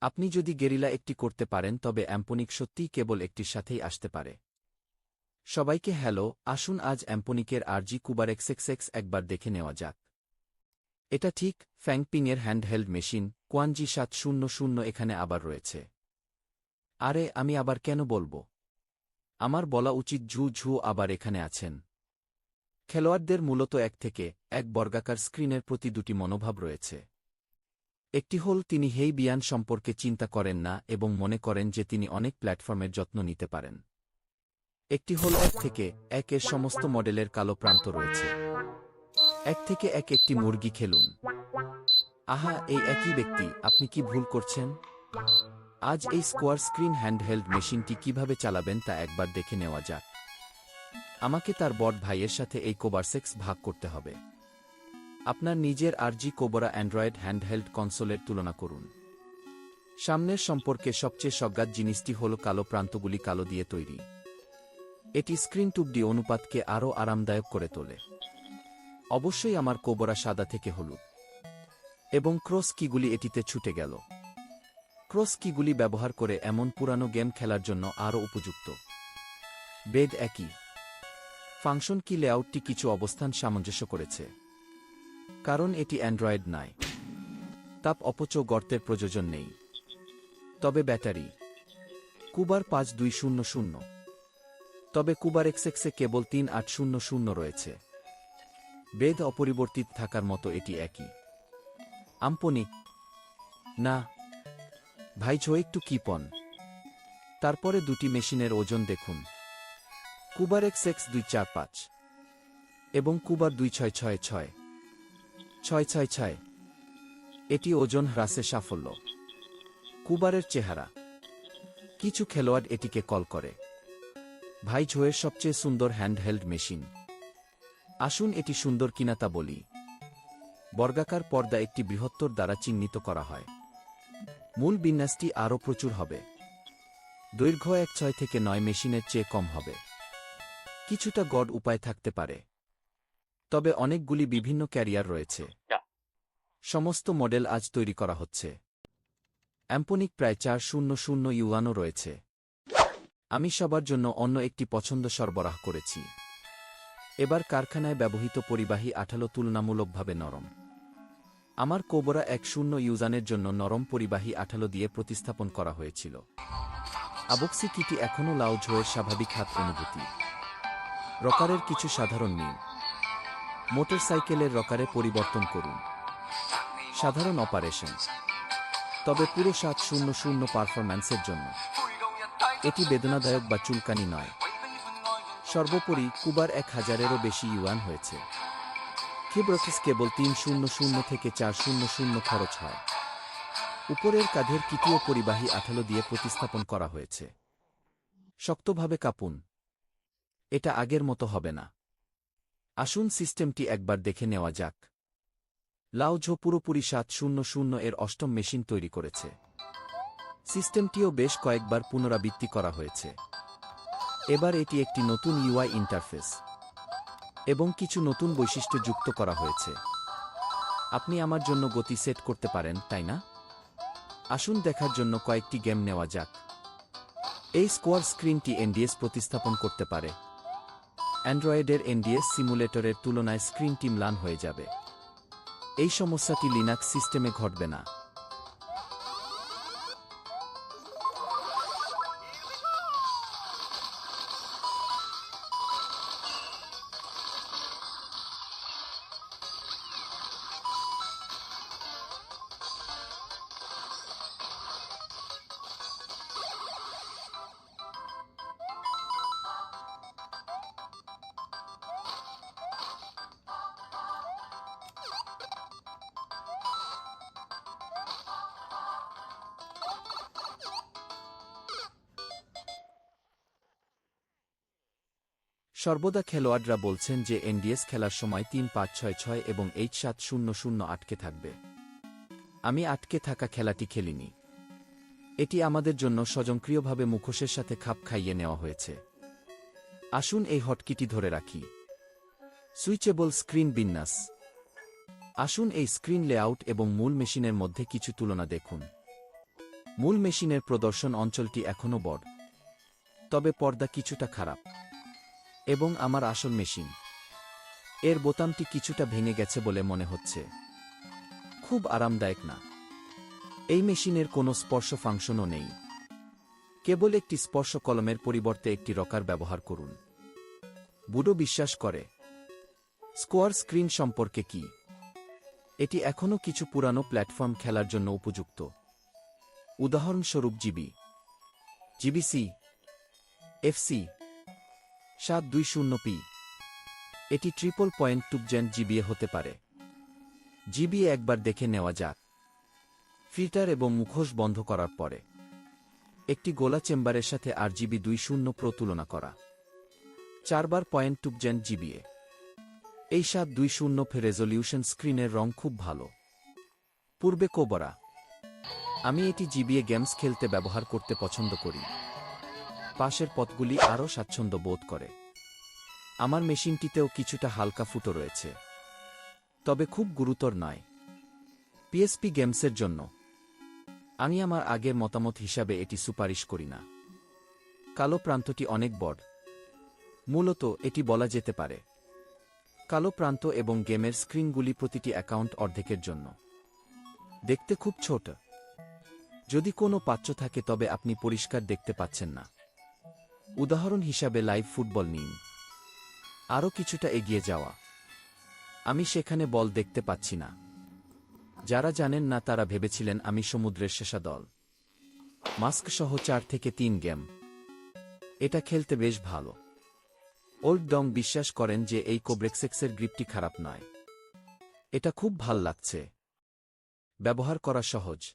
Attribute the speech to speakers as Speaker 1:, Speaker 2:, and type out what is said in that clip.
Speaker 1: আপনি যদি গেরিলা একটি করতে পারেন, তবে অ্যাম্পনিক সত্যিই কেবল একটির সাথেই আসতে পারে। সবাইকে হ্যালো, আসুন আজ অ্যাম্পনিকের আরজি কুবার এক্সএক্সএক্স একবার দেখে নেওয়া যাক। এটা ঠিক, ফ্যাংপিংয়ের হ্যান্ডহেল্ড মেশিন কোয়ানজি সাত শূন্য শূন্য এখানে আবার রয়েছে। আরে, আমি আবার কেন বলব? আমার বলা উচিত ঝু ঝু আবার এখানে আছেন। খেলোয়াড়দের মূলত এক থেকে এক বর্গাকার স্ক্রিনের প্রতি দুটি মনোভাব রয়েছে। একটি হল তিনি হেই বিয়ান সম্পর্কে চিন্তা করেন না এবং মনে করেন যে তিনি অনেক প্ল্যাটফর্মের যত্ন নিতে পারেন। একটি হল এক থেকে একের সমস্ত মডেলের কালো প্রান্ত রয়েছে। এক থেকে এক একটি মুরগি খেলুন। আহা, এই একই ব্যক্তি, আপনি কি ভুল করছেন? আজ এই স্কোয়ার স্ক্রিন হ্যান্ডহেল্ড মেশিনটি কীভাবে চালাবেন তা একবার দেখে নেওয়া যাক। আমাকে তার বড় ভাইয়ের সাথে এই কোবারসেক্স ভাগ করতে হবে। আপনার নিজের আরজি কোবরা অ্যান্ড্রয়েড হ্যান্ডহেল্ড কনসোলের তুলনা করুন। সামনের সম্পর্কে সবচেয়ে সজ্ঞাত জিনিসটি হল কালো প্রান্তগুলি কালো দিয়ে তৈরি। এটি স্ক্রিন টুবডি অনুপাতকে আরও আরামদায়ক করে তোলে। অবশ্যই আমার কোবরা সাদা থেকে হলুদ। এবং ক্রস কিগুলি এটিতে ছুটে গেল। ক্রস কিগুলি ব্যবহার করে এমন পুরানো গেম খেলার জন্য আরও উপযুক্ত। বেদ একই। ফাংশন কি লেআউটটি কিছু অবস্থান সামঞ্জস্য করেছে। কারণ এটি অ্যান্ড্রয়েড নয়। তাপ অপচ গর্তের প্রয়োজন নেই। তবে ব্যাটারি, কুবার পাঁচ দুই শূন্য শূন্য। তবে কুবার এক্সএক্সে কেবল তিন আট শূন্য শূন্য রয়েছে। বেদ অপরিবর্তিত থাকার মতো এটি একই। আম্পনিক না ভাইঝো একটু কিপন। তারপরে দুটি মেশিনের ওজন দেখুন। কুবার এক্স এক্স দুই চার পাঁচ এবং কুবার দুই ছয় ছয় ছয়। ছয় ছয় ছয়। এটি ওজন হ্রাসে সাফল্য। কুবারের চেহারা। কিছু খেলোয়াড় এটিকে কল করে। ভাই ঝোয়ের সবচেয়ে সুন্দর হ্যান্ডহেল্ড মেশিন। আসুন এটি সুন্দর কিনা তা বলি। বর্গাকার পর্দা একটি বৃহত্তর দ্বারা চিহ্নিত করা হয়। মূল বিন্যাসটি আরও প্রচুর হবে। দৈর্ঘ্য এক ছয় থেকে নয় মেশিনের চেয়ে কম হবে। কিছুটা গড উপায় থাকতে পারে। তবে অনেকগুলি বিভিন্ন ক্যারিয়ার রয়েছে। সমস্ত মডেল আজ তৈরি করা হচ্ছে। অ্যাম্পনিক প্রায় চার শূন্য শূন্য ইউয়ানও রয়েছে। আমি সবার জন্য অন্য একটি পছন্দ সরবরাহ করেছি। এবার কারখানায় ব্যবহৃত পরিবাহী আঠালো তুলনামূলকভাবে নরম। আমার কোবরা এক শূন্য ইউজানের জন্য নরম পরিবাহী আঠালো দিয়ে প্রতিস্থাপন করা হয়েছিল। আবক্সি কিটি এখনও লাউজ হয়ে স্বাভাবিক হাত অনুভূতি। রকারের কিছু সাধারণ নিয়ম মোটরসাইকেলের রকারে পরিবর্তন করুন। সাধারণ অপারেশন তবে পুরো সাত শূন্য শূন্য পারফরম্যান্সের জন্য। এটি বেদনাদায়ক বা চুলকানি নয়। সর্বোপরি কুবার এক হাজারেরও বেশি ইউয়ান হয়েছে। কিব্রকিস কেবল তিন শূন্য শূন্য থেকে চার শূন্য শূন্য খরচ হয়। উপরের কাঁধের তৃতীয় পরিবাহী আঠালো দিয়ে প্রতিস্থাপন করা হয়েছে। শক্তভাবে কাপুন। এটা আগের মতো হবে না। আসুন সিস্টেমটি একবার দেখে নেওয়া যাক। লাউঝো পুরোপুরি সাত শূন্য শূন্য এর অষ্টম মেশিন তৈরি করেছে। সিস্টেমটিও বেশ কয়েকবার পুনরাবৃত্তি করা হয়েছে। এবার এটি একটি নতুন ইউআই ইন্টারফেস এবং কিছু নতুন বৈশিষ্ট্য যুক্ত করা হয়েছে। আপনি আমার জন্য গতি সেট করতে পারেন, তাই না? আসুন দেখার জন্য কয়েকটি গেম নেওয়া যাক। এই স্কোয়ার স্ক্রিনটি এনডিএস প্রতিস্থাপন করতে পারে। অ্যান্ড্রয়েডের এনডিএস সিমুলেটরের তুলনায় স্ক্রিনটি ম্লান হয়ে যাবে। এই সমস্যাটি লিনাক্স সিস্টেমে ঘটবে না। সর্বদা খেলোয়াড়রা বলছেন যে এনডিএস খেলার সময় তিন পাঁচ ছয় ছয় এবং এইচ সাত শূন্য শূন্য আটকে থাকবে। আমি আটকে থাকা খেলাটি খেলিনি। এটি আমাদের জন্য স্বজনক্রিয়ভাবে মুখোশের সাথে খাপ খাইয়ে নেওয়া হয়েছে। আসুন এই হটকিটি ধরে রাখি। সুইচেবল স্ক্রিন বিন্যাস। আসুন এই স্ক্রিন লেআউট এবং মূল মেশিনের মধ্যে কিছু তুলনা দেখুন। মূল মেশিনের প্রদর্শন অঞ্চলটি এখনও বড়। তবে পর্দা কিছুটা খারাপ। এবং আমার আসল মেশিন। এর বোতামটি কিছুটা ভেঙে গেছে বলে মনে হচ্ছে। খুব আরামদায়ক না। এই মেশিনের কোনো স্পর্শ ফাংশনও নেই। কেবল একটি স্পর্শ কলমের পরিবর্তে একটি রকার ব্যবহার করুন। বুডো বিশ্বাস করে, স্কোয়ার স্ক্রিন সম্পর্কে কি? এটি এখনও কিছু পুরানো প্ল্যাটফর্ম খেলার জন্য উপযুক্ত। উদাহরণস্বরূপ জিবি। জিবিসি, এফসি সাত দুই শূন্য পি। এটি ট্রিপল পয়েন্ট টুবজেন জিবিএ হতে পারে। জিবিএ একবার দেখে নেওয়া যাক। ফিল্টার এবং মুখোশ বন্ধ করার পরে। একটি গোলা চেম্বারের সাথে আর জিবি দুই শূন্য প্রো তুলনা করা। চারবার পয়েন্ট টুবজেন জিবিএ। এই সাত দুই শূন্য রেজলিউশন স্ক্রিনের রং খুব ভালো। পূর্বে কোবরা। আমি এটি জিবিএ গেমস খেলতে ব্যবহার করতে পছন্দ করি। পাশের পথগুলি আরও স্বাচ্ছন্দ্য বোধ করে। আমার মেশিনটিতেও কিছুটা হালকা ফুটো রয়েছে। তবে খুব গুরুতর নয়। পিএসপি গেমসের জন্য। আমি আমার আগের মতামত হিসাবে এটি সুপারিশ করি না। কালো প্রান্তটি অনেক বড়। মূলত এটি বলা যেতে পারে। কালো প্রান্ত এবং গেমের স্ক্রিনগুলি প্রতিটি অ্যাকাউন্ট অর্ধেকের জন্য। দেখতে খুব ছোট। যদি কোনো পাত্র থাকে তবে আপনি পরিষ্কার দেখতে পাচ্ছেন না। উদাহরণ হিসাবে লাইভ ফুটবল নিন। আরও কিছুটা এগিয়ে যাওয়া। আমি সেখানে বল দেখতে পাচ্ছি না। যারা জানেন না তারা ভেবেছিলেন আমি সমুদ্রের শেষা দল। মাস্ক সহ চার থেকে তিন গেম। এটা খেলতে বেশ ভালো। ওল্ড ডং বিশ্বাস করেন যে এই কোব্রেক্সেক্সের গ্রিপটি খারাপ নয়। এটা খুব ভালো লাগছে। ব্যবহার করা সহজ।